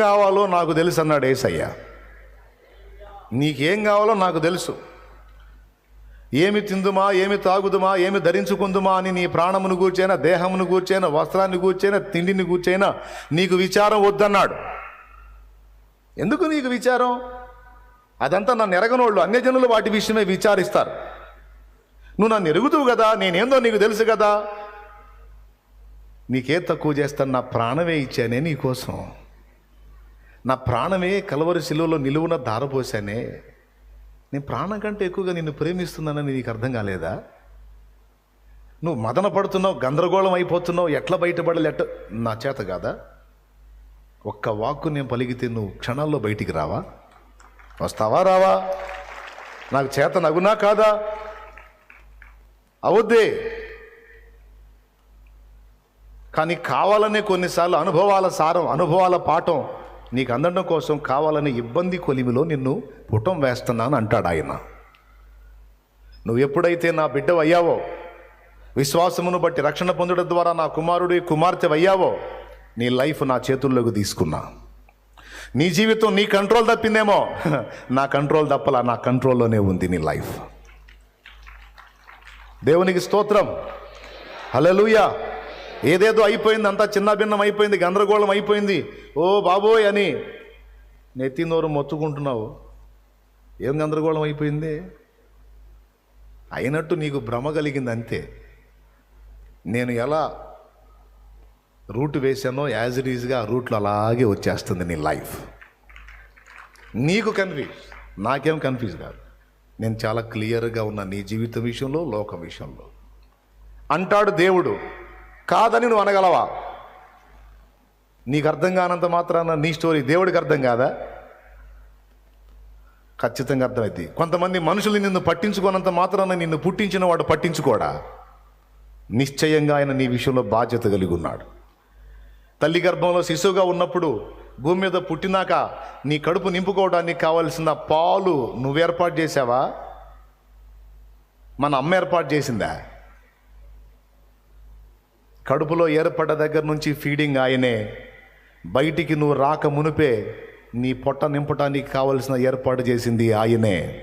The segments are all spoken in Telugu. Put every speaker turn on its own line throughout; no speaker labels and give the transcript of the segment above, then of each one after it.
కావాలో నాకు తెలుసు అన్నాడు ఏసయ్య. నీకేం కావాలో నాకు తెలుసు. ఏమి తిందుమా ఏమి తాగుదుమా ఏమి ధరించుకుందుమా అని నీ ప్రాణమును కూర్చైనా దేహమును కూర్చైనా వస్త్రాన్ని కూర్చైనా తిండిని కూర్చైనా నీకు విచారం వద్దన్నాడు. ఎందుకు నీకు విచారం? అదంతా నన్ను ఎరగనోళ్ళు అన్యజనులు వాటి విషయమే విచారిస్తారు. నువ్వు నన్ను ఎరుగుతువు కదా నేనేందో నీకు తెలుసు కదా నీకే తక్కువ చేస్తాను నా ప్రాణమే ఇచ్చానే నీకోసం నా ప్రాణమే కలవరి శిలువలో నిలువున ధారపోసానే నేను ప్రాణం కంటే ఎక్కువగా నిన్ను ప్రేమిస్తున్నానని నీకు అర్థం కాలేదా? నువ్వు మదన పడుతున్నావు గందరగోళం అయిపోతున్నావు ఎట్లా బయటపడాలి ఎట్ట? నా చేత కాదా? ఒక్క వాక్కు నేను పలిగితే నువ్వు క్షణాల్లో బయటికి రావా? వస్తావా రావా? నాకు చేత నగునా కాదా? అవద్దే. కానీ కావాలనే కొన్నిసార్లు అనుభవాల సారం అనుభవాల పాఠం నీకు అందడం కోసం కావాలనే ఇబ్బంది కొలిమిలో నిన్ను పుటం వేస్తున్నాను అంటాడు ఆయన. నువ్వు ఎప్పుడైతే నా బిడ్డవయ్యావో విశ్వాసమును బట్టి రక్షణ పొందడం ద్వారా నా కుమారుడి కుమార్తె అయ్యావో నీ లైఫ్ నా చేతుల్లోకి తీసుకున్నా. నీ జీవితం నీ కంట్రోల్ తప్పిందేమో నా కంట్రోల్ తప్పలా నా కంట్రోల్లోనే ఉంది నీ లైఫ్. దేవునికి స్తోత్రం. హల్లెలూయా. ఏదేదో అయిపోయింది అంతా చిన్న భిన్నం అయిపోయింది గందరగోళం అయిపోయింది. ఓ బాబోయ్ అని నెత్తి నోరు మొత్తుకుంటున్నావు. ఏం గందరగోళం అయిపోయింది? అయినట్టు నీకు భ్రమ కలిగింది అంతే. నేను ఎలా రూట్ వేసానో యాజ్ ఇట్ ఈజ్గా ఆ రూట్లో అలాగే వచ్చేస్తుంది నీ లైఫ్. నీకు కన్ఫ్యూజ్. నాకేం కన్ఫ్యూజ్ కాదు. నేను చాలా క్లియర్గా ఉన్నా నీ జీవితం విషయంలో లోకం విషయంలో. అంటాడు దేవుడు కాదని నువ్వు అనగలవా? నీకు అర్థం కానంత మాత్రాన నీ స్టోరీ దేవుడికి అర్థం కాదా? ఖచ్చితంగా అర్థమైంది కొంతమంది మనుషులు నిన్ను పట్టించుకోనంత మాత్రాన నిన్ను పుట్టించిన వాడు పట్టించుకోడా? నిశ్చయంగా ఆయన నీ విషయంలో బాధ్యత కలిగి ఉన్నాడు. తల్లి గర్భంలో శిశువుగా ఉన్నప్పుడు భూమి మీద పుట్టినాక నీ కడుపు నింపుకోవడానికి కావలసిన పాలు నువ్వు ఏర్పాటు చేసావా మన అమ్మ ఏర్పాటు చేసిందా? కడుపులో ఏర్పడ్డ దగ్గర నుంచి ఫీడింగ్ ఆయనే. బయటికి నువ్వు రాక మునిపే నీ పొట్ట నింపటానికి కావలసిన ఏర్పాటు చేసింది ఆయనే.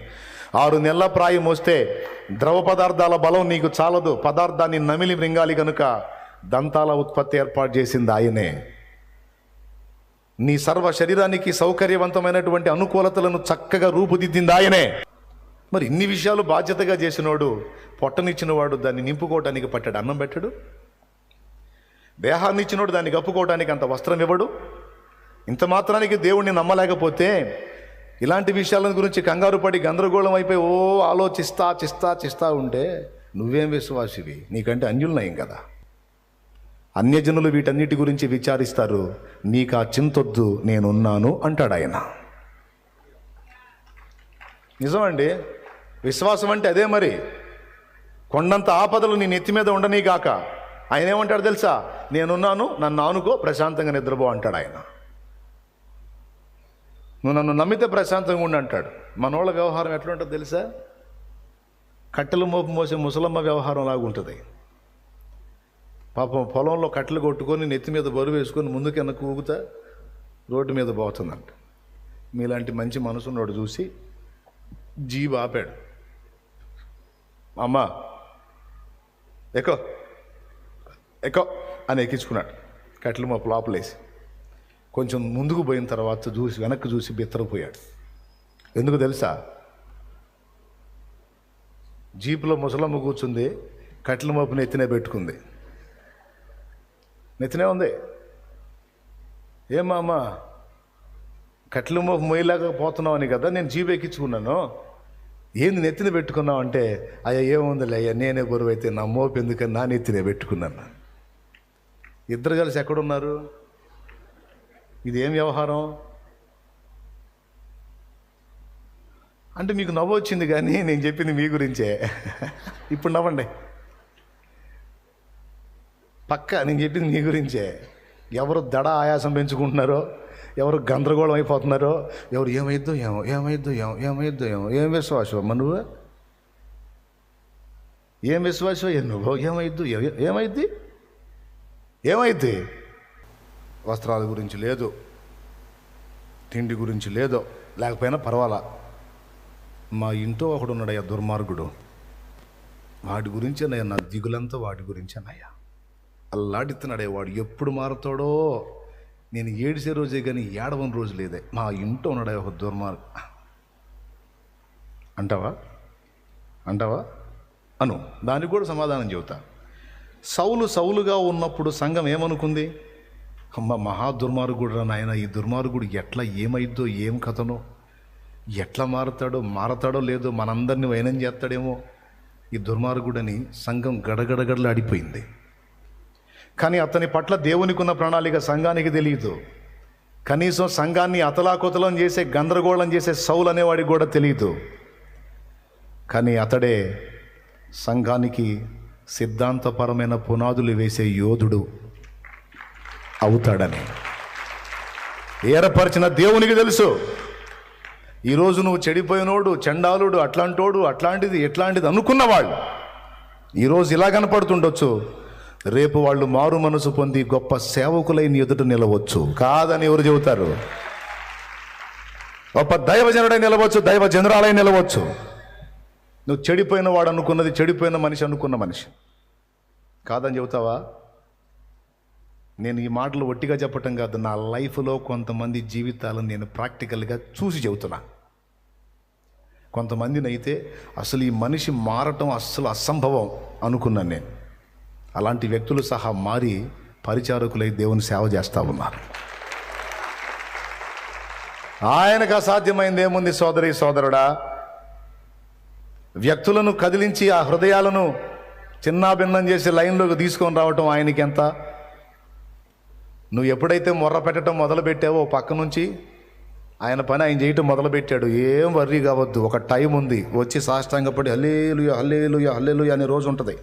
ఆరు నెలల ప్రాయం వస్తే ద్రవ పదార్థాల బలం నీకు చాలదు. పదార్థాన్ని నమిలి మృంగాలి కనుక దంతాల ఉత్పత్తి ఏర్పాటు చేసింది ఆయనే. నీ సర్వ శరీరానికి సౌకర్యవంతమైనటువంటి అనుకూలతలను చక్కగా రూపుదిద్దింది ఆయనే. మరి ఇన్ని విషయాలు బాధ్యతగా చేసినోడు పొట్టనిచ్చినవాడు దాన్ని నింపుకోవటానికి పట్టాడు అన్నం పెట్టాడు? దేహాన్ని ఇచ్చినోడు దాన్ని కప్పుకోవడానికి అంత వస్త్రం ఇవ్వడు. ఇంత మాత్రానికి దేవుణ్ణి నమ్మలేకపోతే ఇలాంటి విషయాల గురించి కంగారు పడి గందరగోళం అయిపోయి ఓ ఆలోచిస్తా చిస్తా చిస్తా ఉంటే నువ్వేం విశ్వాసివి? నీకంటే అన్యులనయం కదా. అన్యజనులు వీటన్నిటి గురించి విచారిస్తారు. నీకు ఆ చింతొద్దు నేనున్నాను అంటాడు ఆయన. నిజమండి? విశ్వాసం అంటే అదే మరి. కొండంత ఆపదలు నీ నెత్తి మీద ఉండనీ కాక ఆయన ఏమంటాడు తెలుసా? నేనున్నాను నన్ను ఆనుకో ప్రశాంతంగా నిద్రపో అంటాడు ఆయన. నువ్వు నన్ను నమ్మితే ప్రశాంతంగా ఉండి అంటాడు. మనోళ్ళ వ్యవహారం ఎట్లుంటుందో తెలుసా? కట్టెలు మోపు మోసే ముసలమ్మ వ్యవహారం లాగుంటుంది పాపం పొలంలో కట్టెలు కొట్టుకొని నెత్తి మీద బరువు వేసుకొని ముందుకు కూగుతా ఊగుతా రోడ్డు మీద పోతుందంట. మీలాంటి మంచి మనసున్నోడు చూసి జీబు ఆపాడు. అమ్మా ఎక్కో. ఎక్కో అని ఎక్కించుకున్నాడు. కట్లు మా లోపలేసి. కొంచెం ముందుకు పోయిన తర్వాత చూసి వెనక్కి చూసి బిత్తరపోయాడు. ఎందుకు తెలుసా? జీపులో ముసలమ్మ కూర్చుంది కట్ల మోపు నెత్తినే పెట్టుకుంది. నెత్తినే ఉంది. ఏమా అమ్మ కట్టెల మోపు మొయ్యలేకపోతున్నావు అని కదా నేను జీపు ఎక్కించుకున్నాను. ఏంది నెత్తిన పెట్టుకున్నావు అంటే అయ్యా ఏముందిలే అయ్యా నేనే బరువు నా మోపు ఎందుకని నా నెత్తినే పెట్టుకున్నాను. ఇద్దరు కలిసి ఎక్కడున్నారు? ఇది ఏం వ్యవహారం? అంటే మీకు నవ్వు వచ్చింది కానీ నేను చెప్పింది మీ గురించే. ఇప్పుడు నవ్వండి. పక్క నేను చెప్పింది మీ గురించే. ఎవరు దడ ఆయాసం పెంచుకుంటున్నారో ఎవరు గందరగోళం అయిపోతున్నారో ఎవరు ఏమైద్దో ఏమో ఏమైద్దో ఏమో ఏమైద్దో ఏమో ఏం విశ్వాసం నువ్వు? ఏం విశ్వాసం? ఏ నువ్వు? ఏమైద్దు? ఏమైద్ది? ఏమైతే వస్త్రాల గురించి లేదు. తిండి గురించి లేదో. లేకపోయినా పర్వాలా? మా ఇంట్లో ఒకడు ఉన్నాడయ్యా దుర్మార్గుడు. వాడి గురించేనయ్యా నా దిగులంతా వాడి గురించేనయ్యా అల్లాడిస్తున్నాడే వాడు. ఎప్పుడు మారుతాడో నేను ఏడిసే రోజే కానీ ఏడవని రోజు లేదే. మా ఇంట్లో ఉన్నాడే ఒక దుర్మార్గు అంటావా? అంటావా? అను దానికి కూడా సమాధానం చెబుతా. సౌలు సౌలుగా ఉన్నప్పుడు సంఘం ఏమనుకుంది? అమ్మ మహా దుర్మార్గుడు నాయన ఈ దుర్మార్గుడు ఎట్లా ఏమైద్దో ఏం కథనో? ఎట్లా మారుతాడో మారతాడో లేదో మనందరినీ వైనం చేస్తాడేమో? ఈ దుర్మార్గుడని సంఘం గడగడగడలు ఆడిపోయింది కానీ అతని పట్ల దేవునికి ఉన్న ప్రణాళిక సంఘానికి తెలియదు కనీసం సంఘాన్ని అతలాకుతలం చేసే గందరగోళం చేసే సౌలు అనేవాడికి కూడా తెలియదు కానీ అతడే సంఘానికి సిద్ధాంతపరమైన పునాదులు వేసే యోధుడు అవుతాడని. ఏర్పరిచిన దేవునికి తెలుసు. ఈరోజు నువ్వు చెడిపోయినోడు చండాలుడు అట్లాంటోడు అట్లాంటిది ఎట్లాంటిది అనుకున్నవాళ్ళు. ఈరోజు ఇలా కనపడుతుండొచ్చు. రేపు వాళ్ళు మారు మనసు పొంది గొప్ప సేవకులైన ఎదుట నిలవచ్చు. కాదని ఎవరు చెబుతారు? గొప్ప దైవజనుడై నిలవచ్చు దైవ జనరాలై నిలవచ్చు. నువ్వు చెడిపోయిన వాడు అనుకున్నది చెడిపోయిన మనిషి అనుకున్న మనిషి. కాదని చెబుతావా? నేను ఈ మాటలు ఒట్టిగా చెప్పటం కాదు నా లైఫ్లో కొంతమంది జీవితాలను నేను ప్రాక్టికల్గా చూసి చెబుతున్నా. కొంతమందిని అయితే అసలు ఈ మనిషి మారటం అస్సలు అసంభవం అనుకున్నాను నేను. అలాంటి వ్యక్తులు సహా మారి పరిచారకులై దేవుని సేవ చేస్తూ ఉన్నారు. ఆయనకు అసాధ్యమైంది ఏముంది సోదరి సోదరుడా? వ్యక్తులను కదిలించి ఆ హృదయాలను చిన్నాభిన్నం చేసి లైన్లోకి తీసుకొని రావటం ఆయనకి ఎంత? నువ్వు ఎప్పుడైతే మొర్ర పెట్టడం మొదలు పెట్టావో పక్క నుంచి ఆయన పని ఆయన చేయటం మొదలుపెట్టాడు. ఏం వర్రీ కావద్దు ఒక టైం ఉంది. వచ్చి సాష్టాంగపడి హల్లేలుయ హల్లేలుయ హల్లేలుయ అనే రోజు ఉంటుంది.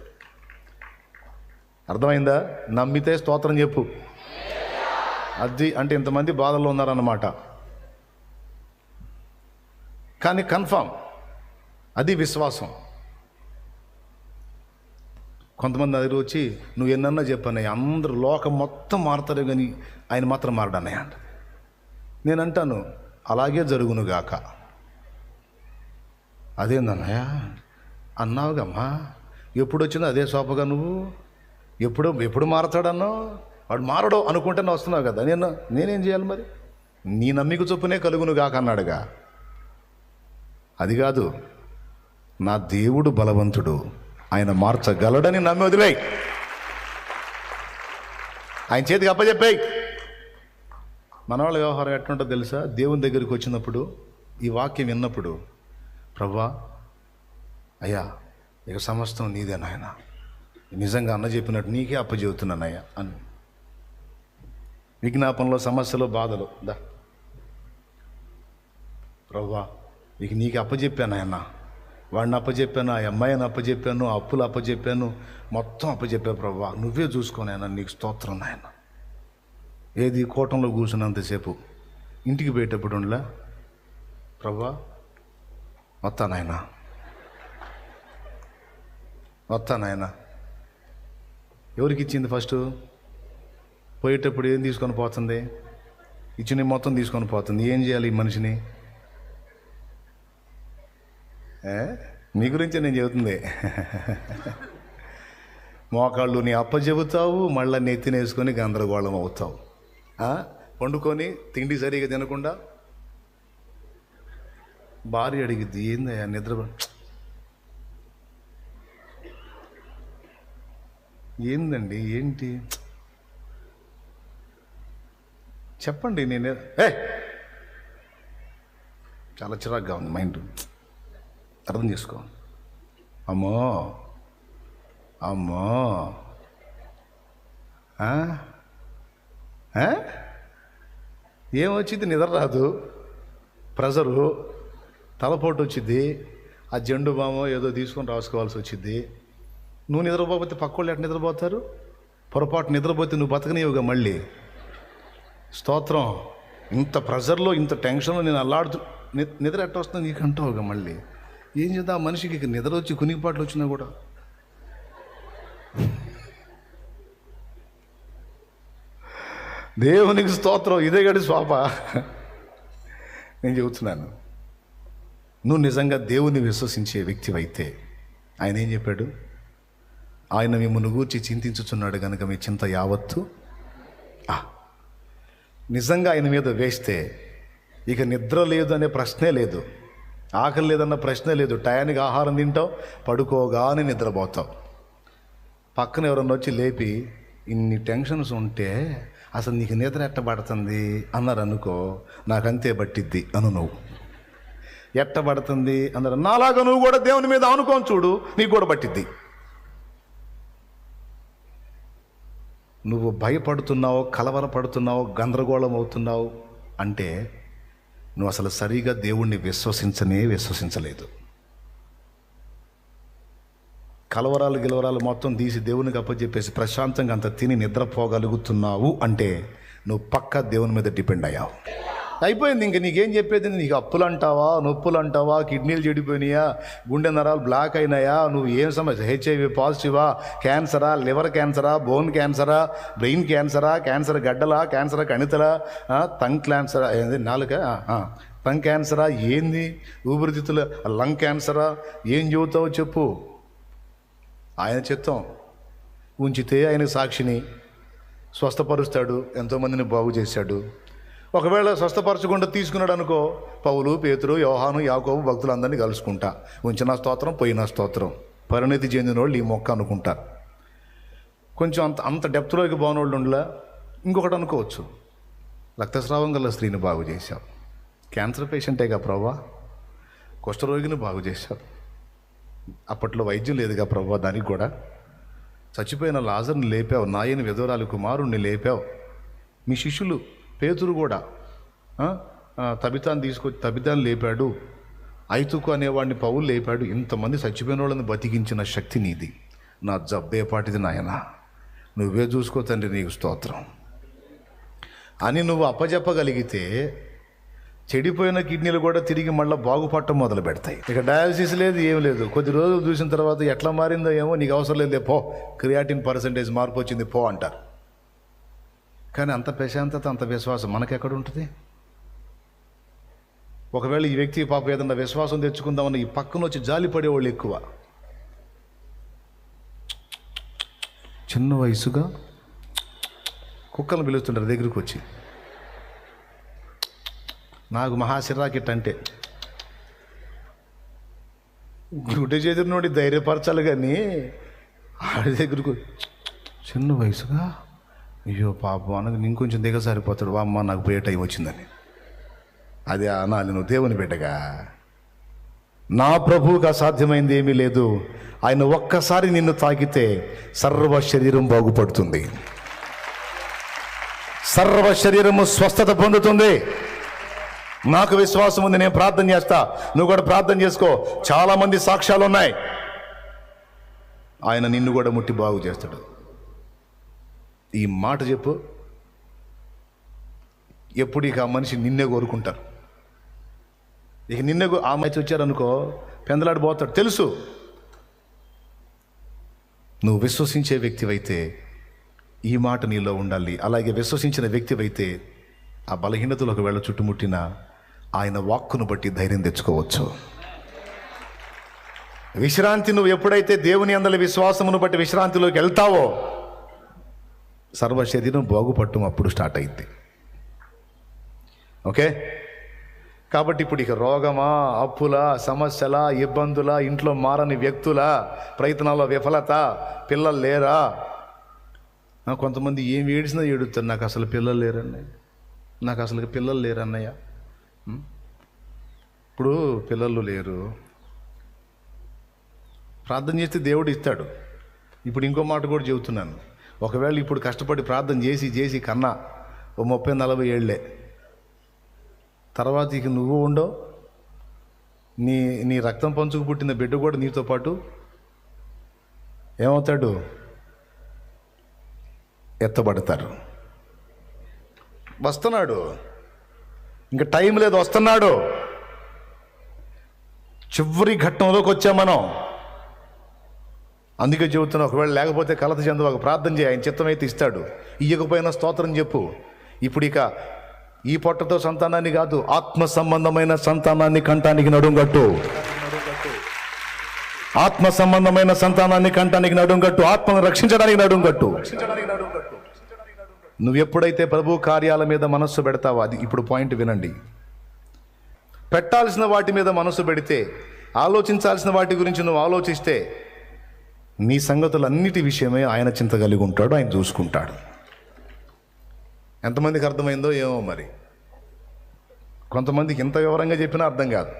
అర్థమైందా? నమ్మితే స్తోత్రం చెప్పు. అది అంటే ఇంతమంది బాధల్లో ఉన్నారన్నమాట. కానీ కన్ఫామ్. అది విశ్వాసం. కొంతమంది దగ్గర వచ్చి నువ్వు ఎన్నన్నా చెప్పన్నాయి అందరూ లోకం మొత్తం మారుతారు కానీ ఆయన మాత్రం మారడన్నయ్య అంట. నేను అంటాను అలాగే జరుగునుగాక అదేందన్నయ్య? అన్నావుగమ్మా. ఎప్పుడు వచ్చిందో అదే సోపగా నువ్వు? ఎప్పుడు ఎప్పుడు మారతాడన్నో వాడు మారడు అనుకుంటేనే వస్తున్నావు కదా. నేను నేనేం చేయాలి మరి? నీ నమ్మిక చొప్పునే కలుగునుగాక అన్నాడుగా. అది కాదు నా దేవుడు బలవంతుడు. ఆయన మార్చగలడని నమ్మి వదిలేయి. ఆయన చేతికి అప్పచెప్పాయి మన వాళ్ళ వ్యవహారం ఎట్లుంటుందో తెలుసా? దేవుని దగ్గరికి వచ్చినప్పుడు ఈ వాక్యం విన్నప్పుడు ప్రవ్వా అయ్యా ఇక సమస్తం నీదే నాయన. నిజంగా అన్న చెప్పినట్టు నీకే అప్పచెబుతున్నానయ్యా అని. విజ్ఞాపనలో సమస్యలు బాధలు. దా. ప్రవ్వా ఇక నీకు అప్పచెప్పాను వాడిని అప్పచెప్పాను ఆ అమ్మాయిని అప్పచెప్పాను ఆ అప్పులు అప్పచెప్పాను మొత్తం అప్పచెప్పా ప్రభా. నువ్వే చూసుకోను నీకు స్తోత్రం నాయన. ఏది కోటంలో కూర్చున్నంతసేపు ఇంటికి పోయేటప్పుడు ఉండలా? ప్రభా వస్తానాయనా వస్తానాయనా ఎవరికి ఇచ్చింది ఫస్ట్ పోయేటప్పుడు ఏం తీసుకొని పోతుంది? ఇచ్చిన మొత్తం తీసుకొని పోతుంది. ఏం చేయాలి ఈ మనిషిని? నీ మీ నేను చెబుతుంది. మోకాళ్ళు నీ అప్ప చెబుతావు మళ్ళీ నెత్తినేసుకొని గందరగోళం అవుతావు. వండుకొని తిండి సరిగా తినకుండా? భార్య అడిగిద్ది ఏందయ్యా నిద్ర ఏందండి ఏంటి? చెప్పండి నేను ఏ! చాలా చిరాగ్గా ఉంది మైండ్. అర్థం చేసుకో. అమ్మో. అమ్మో. ఏమొచ్చింది నిద్ర రాదు. ప్రెజరు. తలపోటు వచ్చింది. ఆ జెండు బామో ఏదో తీసుకొని రాసుకోవాల్సి వచ్చింది. నువ్వు నిద్రపోతే పక్కోళ్ళు ఎట్లా నిద్రపోతారు? పొరపాటు నిద్రపోతే నువ్వు బతకనివ్వగా మళ్ళీ. స్తోత్రం. ఇంత ప్రెజర్లో ఇంత టెన్షన్లో నేను అల్లాడుతూ నిద్ర ఎట్ట వస్తుంది నీకంటావుగా మళ్ళీ. ఏం చేద్దాం? మనిషికి ఇక నిద్ర వచ్చి కునికిపాట్లు వచ్చినా కూడా. దేవునికి స్తోత్రం. ఇదే గడి స్వాప. నేను చెబుతున్నాను. నువ్వు నిజంగా దేవుని విశ్వసించే వ్యక్తివైతే ఆయన ఏం చెప్పాడు? ఆయన మిమ్మల్ని గూర్చి చింతించుచున్నాడు కనుక మీ చింత యావత్తు. ఆ, నిజంగా ఆయన మీద వేస్తే ఇక నిద్ర లేదు అనే ప్రశ్నే లేదు. ఆకలి లేదన్న ప్రశ్నే లేదు. టయానికి ఆహారం తింటావు పడుకోగానే నిద్రపోతావు. పక్కన ఎవరన్నా వచ్చి లేపి ఇన్ని టెన్షన్స్ ఉంటే అసలు నీకు నిద్ర ఎట్ట పడుతుంది? అన్నారు అనుకో నాకంతే పట్టిద్ది అను నువ్వు. ఎట్ట పడుతుంది? అన్నారు నాలాగా నువ్వు కూడా దేవుని మీద అనుకోని చూడు నీకు కూడా పట్టిద్ది. నువ్వు భయపడుతున్నావు కలవరపడుతున్నావు గందరగోళం అవుతున్నావు అంటే నువ్వు అసలు సరిగా దేవుణ్ణి విశ్వసించనే విశ్వసించలేదు. కలవరాలు గిలవరాలు మొత్తం తీసి దేవునికి అప్పచెప్పేసి ప్రశాంతంగా అంత తిని నిద్రపోగలుగుతున్నావు అంటే నువ్వు పక్క దేవుని మీద డిపెండ్ అయ్యావు. అయిపోయింది. ఇంక నీకేం చెప్పేది? నీకు అప్పులు అంటావా నొప్పులు అంటావా కిడ్నీలు చెడిపోయినాయా? గుండె నరాలు బ్లాక్ అయినాయా? నువ్వు ఏం సమస్య? హెచ్ఐవి పాజిటివా క్యాన్సరా లివర్ క్యాన్సరా బోన్ క్యాన్సరా బ్రెయిన్ క్యాన్సరా క్యాన్సర్ గడ్డలా క్యాన్సర్ కణితలా తంగ్ క్యాన్సరా ఏంది? నాలుక? తంగ్ క్యాన్సరా ఏంది? ఊపిరితిత్తుల లంగ్ క్యాన్సరా ఏం చెబుతావో చెప్పు. ఆయన చిత్తం ఉంచితే ఆయన సాక్షిని. స్వస్థపరుస్తాడు. ఎంతోమందిని బాగు చేశాడు. ఒకవేళ స్వస్థపరచకుండా తీసుకున్నాడు అనుకో పౌలు పేతురు యోహాను యాకోబు భక్తులందరినీ కలుసుకుంటా. ఉంచిన స్తోత్రం పోయిన స్తోత్రం. పరిణతి చెందిన వాళ్ళు ఈ మొక్క అనుకుంటా. కొంచెం అంత అంత డెప్త్లోకి బాగున్నోళ్ళు ఉండలా ఇంకొకటి అనుకోవచ్చు. రక్తస్రావం గల స్త్రీని బాగు చేశావు. క్యాన్సర్ పేషెంటేగా ప్రభా కుష్ఠరోగిని బాగు చేశావు. అప్పట్లో వైద్యం లేదుగా ప్రభా దానికి కూడా. చచ్చిపోయిన లాజర్ని లేపావు నాయని విధవరాలు కుమారుణ్ణి లేపావు. మీ శిష్యులు పేతురు కూడా తబితాన్ని తీసుకొచ్చి తబితాన్ని లేపాడు. ఐతుకు అనేవాడిని పౌలు లేపాడు. ఇంతమంది చచ్చిపోయిన వాళ్ళని బతికించిన శక్తి నీది. నా జబ్బేపాటిది నాయన. నువ్వే చూసుకో తండ్రి నీకు స్తోత్రం. అని నువ్వు అప్పజెప్పగలిగితే చెడిపోయిన కిడ్నీలు కూడా తిరిగి మళ్ళీ బాగుపడటం మొదలు పెడతాయి. ఇక డయాలసిస్ లేదు ఏం లేదు. కొద్ది రోజులు చూసిన తర్వాత ఎట్లా మారిందో ఏమో నీకు అవసరం లేదు పో. క్రియాటిన్ పర్సంటేజ్ మార్పు వచ్చింది పో అంటారు. కానీ అంత ప్రశాంతత అంత విశ్వాసం మనకెక్కడ ఉంటుంది ఒకవేళ ఈ వ్యక్తి పాప ఏదన్నా విశ్వాసం తెచ్చుకుందామని ఈ పక్కన వచ్చి జాలి పడేవాళ్ళు ఎక్కువ. చిన్న వయసుగా కుక్కలను పిలుస్తుంటారు దగ్గరికి వచ్చి నాకు మహాశిరాకిట్ అంటే. గుడ్డ చేతుల నుండి ధైర్యపరచాలి కానీ ఆడి దగ్గరకు చిన్న వయసుగా అయ్యో పాపం అనగా ఇంకొంచెం కొంచెం దిగసారిపోతాడు వా అమ్మ నాకు పోయే టైం వచ్చిందని. అది అనాలి నువ్వు దేవుని బిడ్డగా. నా ప్రభువుకు అసాధ్యమైంది ఏమీ లేదు. ఆయన ఒక్కసారి నిన్ను తాకితే సర్వ శరీరం బాగుపడుతుంది. సర్వ శరీరము స్వస్థత పొందుతుంది. నాకు విశ్వాసం ఉంది నేను ప్రార్థన చేస్తా. నువ్వు కూడా ప్రార్థన చేసుకో. చాలామంది సాక్ష్యాలు ఉన్నాయి ఆయన నిన్ను కూడా ముట్టి బాగు చేస్తాడు. ఈ మాట చెప్పు. ఎప్పుడు ఇక ఆ మనిషి నిన్నే కోరుకుంటారు. ఇక నిన్నే ఆ మనిషి వచ్చారనుకో పెందలాడి పోతాడు. తెలుసు. నువ్వు విశ్వసించే వ్యక్తివైతే ఈ మాట నీలో ఉండాలి. అలాగే విశ్వసించిన వ్యక్తివైతే ఆ బలహీనతలు ఒకవేళ చుట్టుముట్టిన ఆయన వాక్కును బట్టి ధైర్యం తెచ్చుకోవచ్చు. విశ్రాంతి నువ్వు ఎప్పుడైతే దేవుని అందరి విశ్వాసమును బట్టి విశ్రాంతిలోకి వెళ్తావో సర్వ శరీరం బాగుపట్టం అప్పుడు స్టార్ట్ అయింది ఓకే? కాబట్టి ఇప్పుడు ఇక రోగమా అప్పుల సమస్యల ఇబ్బందుల ఇంట్లో మారని వ్యక్తుల ప్రయత్నాల్లో విఫలత పిల్లలు లేరా? కొంతమంది ఏం ఏడిసినా ఏడుస్తారు. నాకు అసలు పిల్లలు లేరన్నయ్య. నాకు అసలు పిల్లలు లేరన్నయ్య. ఇప్పుడు పిల్లలు లేరు. ప్రార్థన చేస్తే దేవుడు ఇస్తాడు. ఇప్పుడు ఇంకో మాట కూడా చెబుతున్నాను. ఒకవేళ ఇప్పుడు కష్టపడి ప్రార్థన చేసి చేసి కన్నా ఓ ముప్పై నలభై ఏళ్ళే. తర్వాత ఇక నువ్వు ఉండవు. నీ నీ రక్తం పంచుకు పుట్టిన బిడ్డ కూడా నీతో పాటు ఏమవుతాడు? ఎత్తబడతారు. వస్తున్నాడు. ఇంకా టైం లేదు వస్తున్నాడు. చివరి ఘట్టంలోకి వచ్చాం మనం. అందుకే చెబుతున్నా ఒకవేళ లేకపోతే కలత చెందు ఒక ప్రార్థన చేయి ఆయన చిత్తమైతే ఇస్తాడు. ఇయ్యకపోయినా స్తోత్రం చెప్పు. ఇప్పుడు ఇక ఈ పొట్టతో సంతానాన్ని కాదు ఆత్మ సంబంధమైన సంతానాన్ని కంటానికి నడుంగట్టు ఆత్మ సంబంధమైన సంతానాన్ని కంటానికి నడుంగట్టు ఆత్మను రక్షించడానికి నడుంగట్టు నువ్వు ఎప్పుడైతే ప్రభు కార్యాల మీద మనస్సు పెడతావో అది ఇప్పుడు పాయింట్ వినండి. పెట్టాల్సిన వాటి మీద మనస్సు పెడితే ఆలోచించాల్సిన వాటి గురించి నువ్వు ఆలోచిస్తే నీ సంగతులన్నిటి విషయమే ఆయన చింత కలిగి ఉంటాడు ఆయన చూసుకుంటాడు. ఎంతమందికి అర్థమైందో ఏమో మరి? కొంతమందికి ఇంత వివరంగా చెప్పినా అర్థం కాదు.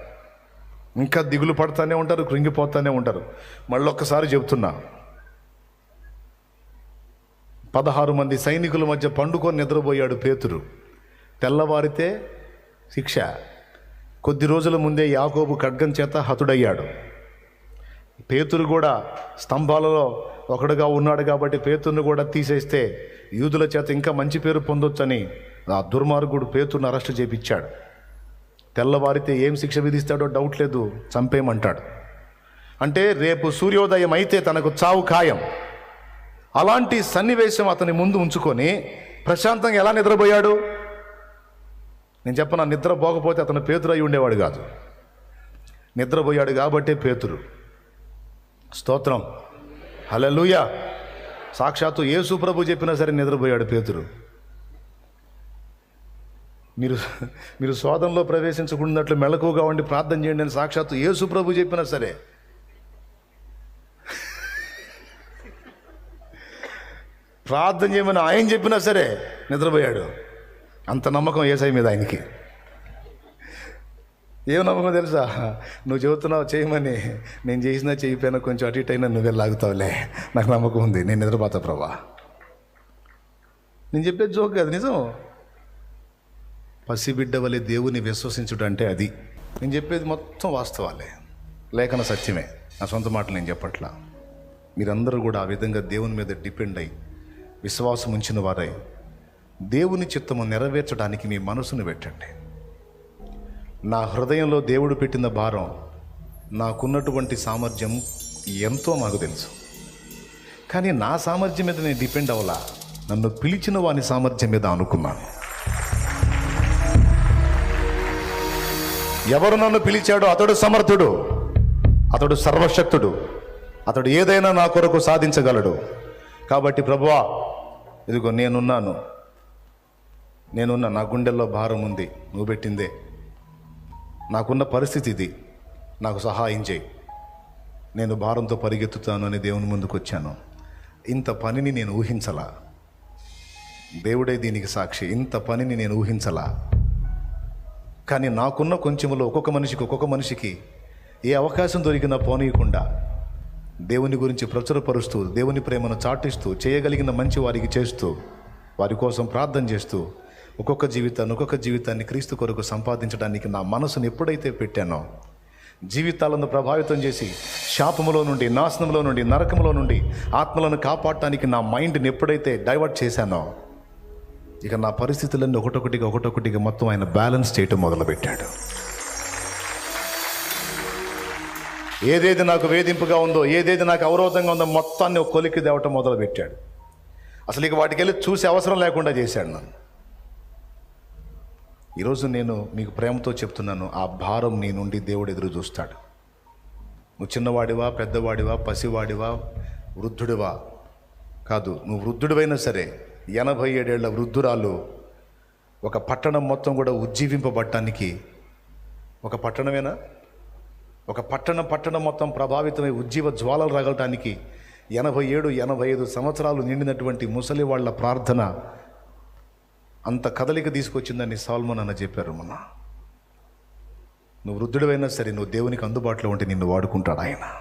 ఇంకా దిగులు పడుతూనే ఉంటారు కృంగిపోతూనే ఉంటారు. మళ్ళీ ఒక్కసారి చెబుతున్నా పదహారు మంది సైనికుల మధ్య పండుకొని నిద్రపోయాడు పేతురు. తెల్లవారితే శిక్ష. కొద్ది రోజుల ముందే యాకోబు ఖడ్గం చేత హతుడయ్యాడు. పేతురు కూడా స్తంభాలలో ఒకడుగా ఉన్నాడు కాబట్టి పేతురుని కూడా తీసేస్తే యూదుల చేత ఇంకా మంచి పేరు పొందొచ్చని ఆ దుర్మార్గుడు పేతురుని అరెస్ట్ చేపించాడు. తెల్లవారితే ఏం శిక్ష విధిస్తాడో డౌట్ లేదు చంపేయమంటాడు. అంటే రేపు సూర్యోదయం అయితే తనకు చావు ఖాయం. అలాంటి సన్నివేశం అతని ముందు ఉంచుకొని ప్రశాంతంగా ఎలా నిద్రపోయాడు? నేను చెప్పను నిద్ర పోకపోతే అతను పేతురు అయి ఉండేవాడు కాదు. నిద్రపోయాడు కాబట్టే పేతురు. స్తోత్రం. హలలుయ సాక్షాత్తు యేసు ప్రభు చెప్పినా సరే నిద్రపోయాడు పేతురు. మీరు మీరు శోధనలో ప్రవేశించకుండాట్లు మెలకుగా ఉండి ప్రార్థన చేయండి అని సాక్షాత్తు యేసు ప్రభు చెప్పినా సరే. ప్రార్థన చేయమని ఆయన చెప్పినా సరే నిద్రపోయాడు. అంత నమ్మకం ఏసై మీద ఆయనకి. ఏం నమ్మకం తెలుసా? నువ్వు చెబుతున్నావు చేయమని. నేను చేసినా చేయకపోయినా కొంచెం అటు ఇటు అయినా నువ్వే లాగుతావులే. నాకు నమ్మకం ఉంది. నేను నిద్రపోతా ప్రభా. నేను చెప్పేది జోక్ కాదు నిజం? పసిబిడ్డ వలె దేవుని విశ్వసించుట అంటే అది. నేను చెప్పేది మొత్తం వాస్తవాలే. లేఖన సత్యమే. నా సొంత మాటలు నేను చెప్పట్లా. మీరందరూ కూడా ఆ విధంగా దేవుని మీద డిపెండ్ అయి విశ్వాసం ఉంచిన వారై దేవుని చిత్తము నెరవేర్చడానికి మీ మనసును పెట్టండి. నా హృదయంలో దేవుడు పెట్టిన భారం నాకున్నటువంటి సామర్థ్యం ఎంతో మాకు తెలుసు. కానీ నా సామర్థ్యం మీద నేను డిపెండ్ అవ్వలా నన్ను పిలిచిన వాని సామర్థ్యం మీద అనుకున్నాను. ఎవరు నన్ను పిలిచాడో అతడు సమర్థుడు అతడు సర్వశక్తుడు అతడు ఏదైనా నా కొరకు సాధించగలడు. కాబట్టి ప్రభువా ఇదిగో నేనున్నాను. నేనున్న నా గుండెల్లో భారం ఉంది నువ్వు పెట్టిందే. నాకున్న పరిస్థితి ఇది. నాకు సహాయం చేయి. నేను భారంతో పరిగెత్తుతాను అని దేవుని ముందుకు వచ్చాను. ఇంత పనిని నేను ఊహించలా. దేవుడే దీనికి సాక్షి. ఇంత పనిని నేను ఊహించలా. కానీ నాకున్న కొంచెంలో ఒక్కొక్క మనిషికి ఒక్కొక్క మనిషికి ఏ అవకాశం దొరికినా పోనీయకుండా దేవుని గురించి ప్రచురపరుస్తూ దేవుని ప్రేమను చాటిస్తూ చేయగలిగిన మంచి వారికి చేస్తూ వారి కోసం ప్రార్థన చేస్తూ ఒక్కొక్క జీవితాన్ని ఒక్కొక్క జీవితాన్ని క్రీస్తు కొరకు సంపాదించడానికి నా మనసును ఎప్పుడైతే పెట్టానో జీవితాలను ప్రభావితం చేసి శాపములో నుండి నాశనంలో నుండి నరకంలో నుండి ఆత్మలను కాపాడటానికి నా మైండ్ని ఎప్పుడైతే డైవర్ట్ చేశానో ఇక నా పరిస్థితులన్నీ ఒకటొకటిగా ఒకటొకటిగా మొత్తం ఆయన బ్యాలెన్స్ చేయటం మొదలుపెట్టాడు. ఏదేది నాకు వేధింపుగా ఉందో ఏదేది నాకు అవరోధంగా ఉందో మొత్తాన్ని ఒక కొలికి తేవటం మొదలుపెట్టాడు. అసలు ఇక వాటికి వెళ్ళి చూసే అవసరం లేకుండా చేశాడు నన్ను. ఈరోజు నేను మీకు ప్రేమతో చెప్తున్నాను ఆ భారం నీ నుండి దేవుడు ఎదురు చూస్తాడు. నువ్వు చిన్నవాడివా పెద్దవాడివా పసివాడివా వృద్ధుడివా? కాదు నువ్వు వృద్ధుడివైనా సరే ఎనభై ఏడేళ్ళ వృద్ధురాలు ఒక పట్టణం మొత్తం కూడా ఉజ్జీవింపబడటానికి ఒక పట్టణమేనా? ఒక పట్టణం పట్టణం మొత్తం ప్రభావితమై ఉజ్జీవ జ్వాలలు రగలటానికి ఎనభై ఏడు ఎనభై ఐదు సంవత్సరాలు నిండినటువంటి ముసలి వాళ్ళ ప్రార్థన అంత కదలిక తీసుకొచ్చిందని సాల్మన్ అన్న చెప్పారు మొన్న నువ్వు వృద్ధుడివైనా సరే నువ్వు దేవునికి అందుబాటులో ఉంటే నిన్ను వాడుకుంటాడు ఆయన.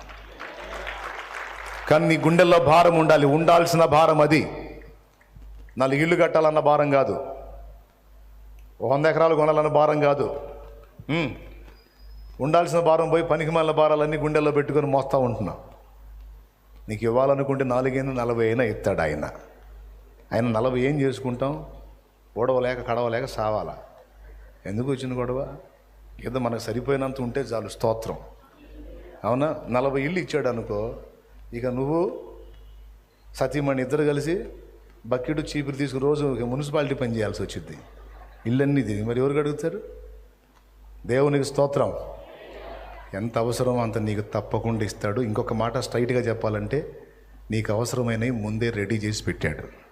కానీ నీ గుండెల్లో భారం ఉండాలి. ఉండాల్సిన భారం అది. నాలుగు ఇల్లు కట్టాలన్న భారం కాదు. వంద ఎకరాలు కొనాలన్న భారం కాదు. ఉండాల్సిన భారం పోయి పనికి మళ్ళీ భారాలన్నీ గుండెల్లో పెట్టుకొని మోస్తా ఉంటున్నావు నీకు ఇవ్వాలనుకుంటే నాలుగైనా నలభై అయినా ఇస్తాడు ఆయన. ఆయన నలభై ఏం చేసుకుంటాం? ఓడవలేక కడవలేక సావాలా? ఎందుకు వచ్చిన గొడవ? ఏదో మనకు సరిపోయినంత ఉంటే చాలు స్తోత్రం. అవునా? నలభై ఇల్లు ఇచ్చాడు అనుకో ఇక నువ్వు సతీమణి ఇద్దరు కలిసి బకెట్ చీపురు తీసుకుని రోజు మున్సిపాలిటీ పని చేయాల్సి వచ్చింది ఇల్లన్నీ తిరిగి మరి ఎవరికి అడుగుతారు? దేవునికి స్తోత్రం. ఎంత అవసరమో అంత నీకు తప్పకుండా ఇస్తాడు. ఇంకొక మాట స్ట్రైట్గా చెప్పాలంటే నీకు అవసరమైనవి ముందే రెడీ చేసి పెట్టాడు.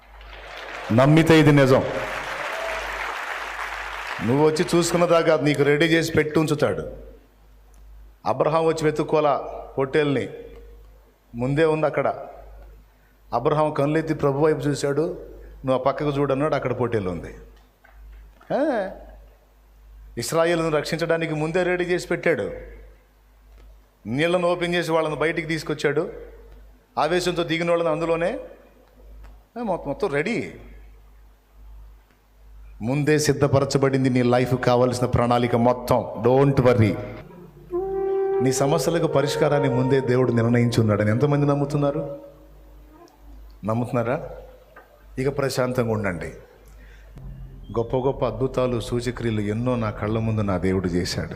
నమ్మితే ఇది నిజం. నువ్వు వచ్చి చూసుకున్న దాకా నీకు రెడీ చేసి పెట్టి ఉంచుతాడు. అబ్రహాం వచ్చి వెతుక్కోలా హోటల్ని. ముందే ఉంది అక్కడ. అబ్రహాం కనులెత్తి ప్రభు వైపు చూశాడు. నువ్వు ఆ పక్కకు చూడన్నాడు అక్కడ హోటల్ ఉంది. ఆ, రక్షించడానికి ముందే రెడీ చేసి పెట్టాడు. నీళ్ళను ఓపెన్ చేసి వాళ్ళని బయటికి తీసుకొచ్చాడు. ఆవేశంతో దిగిన వాళ్ళని అందులోనే మొత్తం మొత్తం రెడీ. ముందే సిద్ధపరచబడింది నీ లైఫ్ కావలసిన ప్రణాళిక మొత్తం. డోంట్ వర్రీ నీ సమస్యలకు పరిష్కారాన్ని ముందే దేవుడు నిర్ణయించి ఉన్నాడని ఎంతమంది నమ్ముతున్నారు? నమ్ముతున్నారా? ఇక ప్రశాంతంగా ఉండండి. గొప్ప గొప్ప అద్భుతాలు సూచక్రియలు ఎన్నో నా కళ్ళ ముందు నా దేవుడు చేశాడు.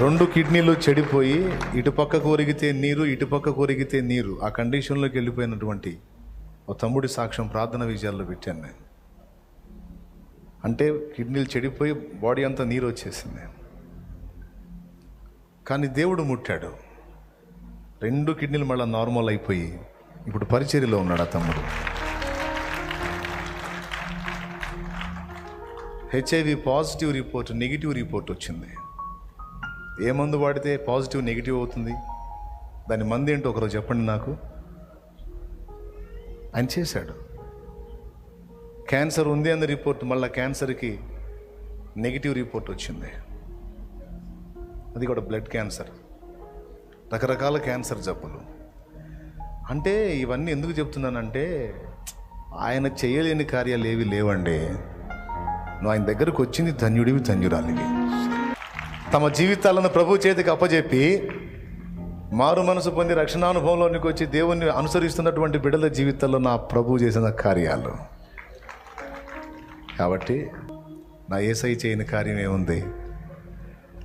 రెండు కిడ్నీలు చెడిపోయి ఇటుపక్క కొరిగితే నీరు ఇటుపక్క కొరిగితే నీరు. ఆ కండిషన్లోకి వెళ్ళిపోయినటువంటి ఓ తమ్ముడి సాక్ష్యం ప్రార్థన విజయాల్లో పెట్టాను నేను. అంటే కిడ్నీలు చెడిపోయి బాడీ అంతా నీరు వచ్చేసింది. కానీ దేవుడు ముట్టాడు. రెండు కిడ్నీలు మళ్ళీ నార్మల్ అయిపోయి ఇప్పుడు పరిచర్యలో ఉన్నాడు ఆ తమ్ముడు. HIV positive report negative report వచ్చింది. ఏ మందు వాడితే పాజిటివ్ నెగిటివ్ అవుతుంది? దాని మంది ఏంటో ఒకరోజు చెప్పండి నాకు. ఆయన చేశాడు. క్యాన్సర్ ఉంది అన్న రిపోర్ట్ మళ్ళీ క్యాన్సర్కి నెగిటివ్ రిపోర్ట్ వచ్చింది. అది కూడా బ్లడ్ క్యాన్సర్. రకరకాల క్యాన్సర్ జబ్బులు. అంటే ఇవన్నీ ఎందుకు చెప్తున్నానంటే ఆయన చేయలేని కార్యాలు ఏవి లేవండి. నువ్వు ఆయన దగ్గరకు వచ్చింది ధన్యుడివి ధన్యురాలివి. తమ జీవితాలను ప్రభు చేతికి అప్పజెప్పి మారు మనసు పొంది రక్షణానుభవంలోనికి వచ్చి దేవుణ్ణి అనుసరిస్తున్నటువంటి బిడ్డల జీవితంలో నా ప్రభు చేసిన కార్యాలు. కాబట్టి నా ఏసై చేయని కార్యం ఏముంది?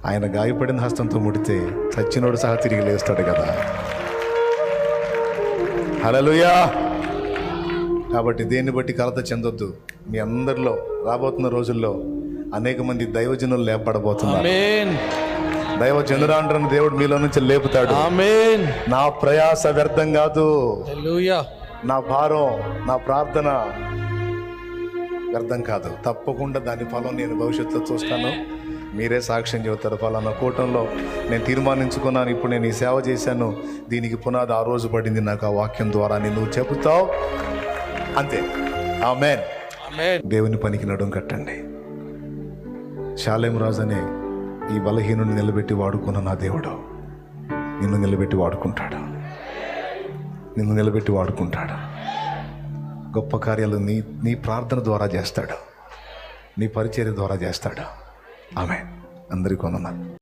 ఆయన గాయపడిన హస్తంతో ముడితే చచ్చినోడు సహా తిరిగి లేస్తాడు కదా. హలలుయా కాబట్టి దేన్ని బట్టి కలత చెందొద్దు. మీ అందరిలో రాబోతున్న రోజుల్లో అనేక మంది దైవజనులు
లేపడబోతున్నారు
దైవ చంద్రాండ్రను దేవుడు మీలో నుంచి లేపుతాడు. నా ప్రయాస వ్యర్థం కాదు. నా భారం నా ప్రార్థన వ్యర్థం కాదు. తప్పకుండా దాని ఫలం నేను భవిష్యత్తులో చూస్తాను. మీరే సాక్ష్యం చెబుతారు ఫలానా కూటంలో. నేను తీర్మానించుకున్నాను ఇప్పుడు నేను ఈ సేవ చేశాను. దీనికి పునాది ఆ రోజు పడింది నాకు ఆ వాక్యం ద్వారా. నువ్వు చెబుతావు. అంతే.
ఆమేన్.
దేవుని పనికి నడుం కట్టండి. శాలేం రాజు అనే ఈ బలహీనుని నిలబెట్టి వాడుకున్న నా దేవుడు. నిన్ను నిలబెట్టి వాడుకుంటాడు. నిన్ను నిలబెట్టి వాడుకుంటాడు. గొప్ప కార్యాలు నీ నీ ప్రార్థన ద్వారా చేస్తాడు. నీ పరిచర్య ద్వారా చేస్తాడు. ఆమె అందరికీ వందనాలు.